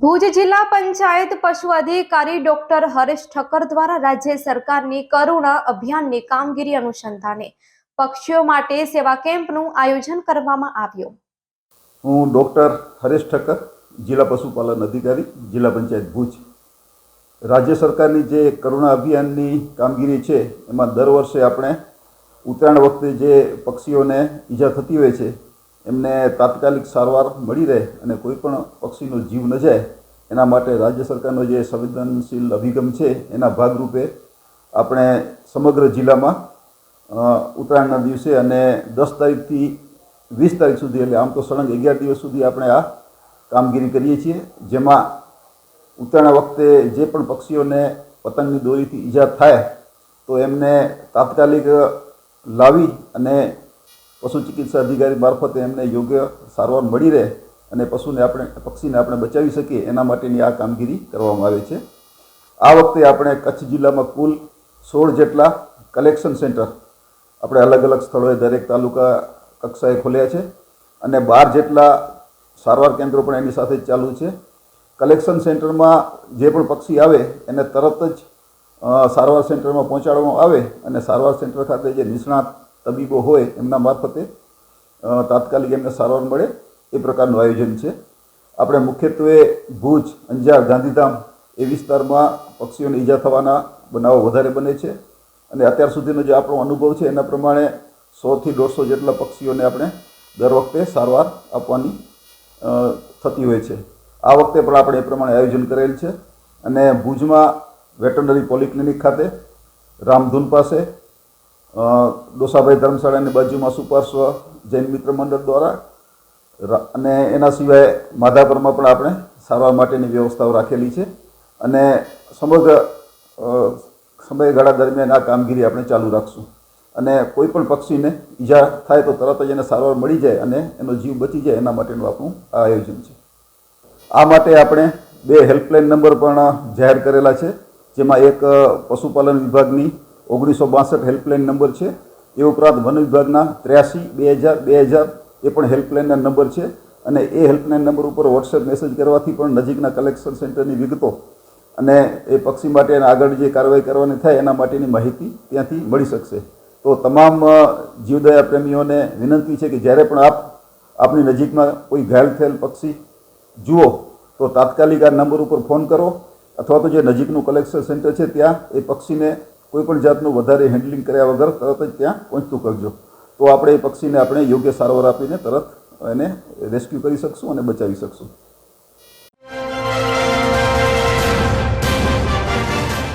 ભુજ જિલ્લા પંચાયત પશુ અધિકારી ડોક્ટર હરેશ ઠક્કર દ્વારા રાજ્ય સરકારની કરુણા અભિયાનની કામગીરી અનુસંધાને પક્ષીઓ માટે સેવા કેમ્પનું આયોજન કરવામાં આવ્યું. હું ડોક્ટર હરેશ ઠક્કર, જિલ્લા પશુપાલન અધિકારી, જિલ્લા પંચાયત ભુજ. રાજ્ય સરકારની જે કરુણા અભિયાનની કામગીરી છે, એમાં દર વર્ષે આપણે ઉત્તરાયણ વખતે જે પક્ષીઓને ઈજા થતી હોય છે એમને તાત્કાલિક સારવાર મળી રહે અને કોઈ પણ પક્ષીનો જીવ ન જાય, એના માટે રાજ્ય સરકારનો જે સંવેદનશીલ અભિગમ છે, એના ભાગરૂપે આપણે સમગ્ર જિલ્લામાં ઉત્તરાયણના દિવસે અને દસ તારીખથી વીસ તારીખ સુધી, એટલે આમ તો સળંગ અગિયાર દિવસ સુધી આપણે આ કામગીરી કરીએ છીએ, જેમાં ઉત્તરાયણ વખતે જે પણ પક્ષીઓને પતંગની દોરીથી ઈજા થાય, તો એમને તાત્કાલિક લાવી અને પશુ ચિકિત્સા અધિકારી મારફતે એમને યોગ્ય સારવાર મળી રહે અને પશુને આપણે, પક્ષીને આપણે બચાવી શકીએ, એના માટેની આ કામગીરી કરવામાં આવે છે. આ વખતે આપણે કચ્છ જિલ્લામાં કુલ સોળ જેટલા કલેક્શન સેન્ટર આપણે અલગ અલગ સ્થળોએ દરેક તાલુકા કક્ષાએ ખોલ્યા છે અને બાર જેટલા સારવાર કેન્દ્રો પણ એની સાથે ચાલુ છે. કલેક્શન સેન્ટરમાં જે પણ પક્ષી આવે, એને તરત જ સારવાર સેન્ટરમાં પહોંચાડવામાં આવે અને સારવાર સેન્ટર ખાતે જે નિષ્ણાત તબીબો હોય એમના મારફતે તાત્કાલિક એમને સારવાર મળે એ પ્રકારનું આયોજન છે. આપણે મુખ્યત્વે ભુજ, અંજાર, ગાંધીધામ એ વિસ્તારમાં પક્ષીઓને ઈજા થવાના બનાવો વધારે બને છે અને અત્યાર સુધીનો જે આપણો અનુભવ છે એના પ્રમાણે સોથી દોઢસો જેટલા પક્ષીઓને આપણે દર વખતે સારવાર આપવાની થતી હોય છે. આ વખતે પણ આપણે એ પ્રમાણે આયોજન કરેલ છે અને ભુજમાં વેટરનરી પોલિક્લિનિક ખાતે રામધૂન પાસે ડોસાભાઈ ધર્મશાળાની બાજુમાં સુપાર્શ્વ જૈન મિત્ર મંડળ દ્વારા અને એના સિવાય માધાપરમાં પણ આપણે સારવાર માટેની વ્યવસ્થાઓ રાખેલી છે. અને સમગ્ર સમયગાળા દરમિયાન આ કામગીરી આપણે ચાલુ રાખશું. અને કોઈ પણ પક્ષીને ઈજા થાય તો તરત જ એને સારવાર મળી જાય અને એનો જીવ બચી જાય એના માટેનું આપણું આ આયોજન છે. આ માટે આપણે બે હેલ્પલાઇન નંબર પણ જાહેર કરેલા છે, જેમાં એક પશુપાલન વિભાગની ઓગણીસો બાસઠ હેલ્પલાઇન નંબર છે. એ ઉપરાંત વન વિભાગના ત્ર્યાસી, બે હજાર બે હજાર એ પણ હેલ્પલાઇનના નંબર છે. અને એ હેલ્પલાઇન નંબર ઉપર વોટ્સએપ મેસેજ કરવાથી પણ નજીકના કલેક્શન સેન્ટરની વિગતો અને એ પક્ષી માટે આગળ જે કાર્યવાહી કરવાની થાય એના માટેની માહિતી ત્યાંથી મળી શકશે. તો તમામ જીવદયા પ્રેમીઓને વિનંતી છે કે જ્યારે પણ આપ, આપની નજીકમાં કોઈ ઘાયલ થયેલ પક્ષી જુઓ, તો તાત્કાલિક આ નંબર ઉપર ફોન કરો અથવા તો જે નજીકનું કલેક્શન સેન્ટર છે ત્યાં એ પક્ષીને કોઈ પણ જાતનું વધારે હેન્ડલિંગ કર્યા વગર તરત જ ત્યાં પહોંચતું કરજો. તો આપણે એ પક્ષીને આપણે યોગ્ય સારવાર આપીને તરત એને રેસ્ક્યુ કરી શકશું અને બચાવી શકશું.